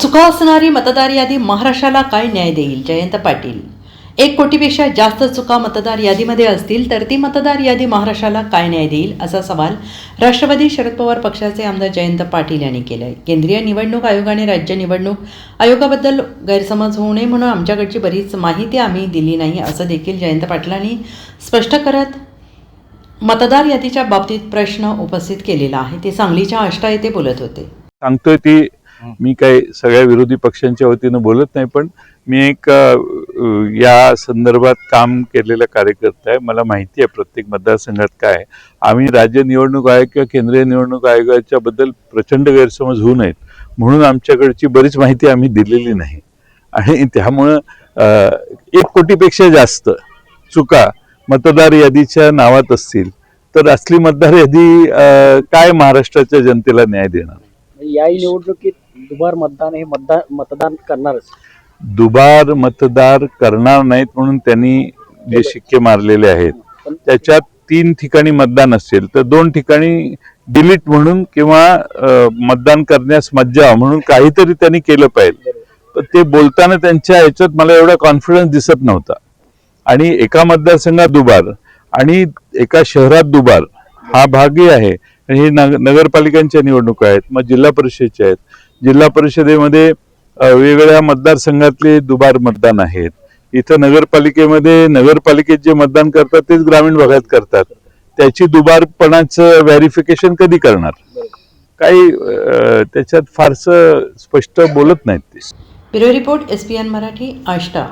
चुका असणारी मतदार यादी महाराष्ट्राला काय न्याय देईल? जयंत पाटील. एक कोटीपेक्षा जास्त चुका मतदार यादीमध्ये असतील तर ती मतदार यादी महाराष्ट्राला काय न्याय देईल? असा सवाल राष्ट्रवादी शरद पवार पक्षाचे आमदार जयंत पाटील यांनी केला आहे केंद्रीय निवडणूक आयोगाने राज्य निवडणूक आयोगाबद्दल गैरसमज होऊ नये म्हणून आमच्याकडची बरीच माहिती आम्ही दिली नाही असं देखील जयंत पाटलांनी स्पष्ट करत मतदार यादीच्या बाबतीत प्रश्न उपस्थित केलेला आहे. ते सांगलीच्या आष्टा येथे बोलत होते. सांगतोय ती मी काही सगळ्या विरोधी पक्षांच्या वतीनं बोलत नाही पण मी एक या संदर्भात काम केलेला कार्यकर्ता आहे. मला माहिती आहे प्रत्येक मतदारसंघात काय. आम्ही राज्य निवडणूक आयोग किंवा केंद्रीय निवडणूक आयोगाच्या बद्दल प्रचंड गैरसमज होऊ नयेत. म्हणून आमच्याकडची बरीच माहिती आम्ही दिलेली नाही. आणि त्यामुळं एक कोटीपेक्षा जास्त चुका मतदार यादीच्या नावात असतील तर असली मतदार यादी काय महाराष्ट्राच्या जनतेला न्याय देणार? या निवडणुकीत दुबार मतदान हे मतदान मतदान करणारच. दुबार मतदार करणार नाहीत म्हणून त्यांनी जे शिक्के मारलेले आहेत त्याच्यात तीन ठिकाणी मतदान असेल तर दोन ठिकाणी डिलीट म्हणून किंवा मतदान करण्यास मज्जा म्हणून काहीतरी त्यांनी केलं पाहिजे. पण ते बोलताना त्यांच्या ह्याच्यात मला एवढा कॉन्फिडन्स दिसत नव्हता. आणि एका मतदारसंघात दुबार आणि एका शहरात दुबार हा भागही आहे. आणि हे नग नगरपालिकांच्या निवडणुका आहेत मग जिल्हा परिषदेच्या आहेत. जिल्हा परिषदेमध्ये वेगवेगळ्या मतदारसंघातले दुबार मतदान आहेत. इथं नगरपालिकेमध्ये नगरपालिकेत जे मतदान करतात तेच ग्रामीण भागात करतात. त्याची दुबारपणाचं व्हेरिफिकेशन कधी करणार? काही त्याच्यात फारसं स्पष्ट बोलत नाहीत ते. Bureau report S P N Marathi Ashta.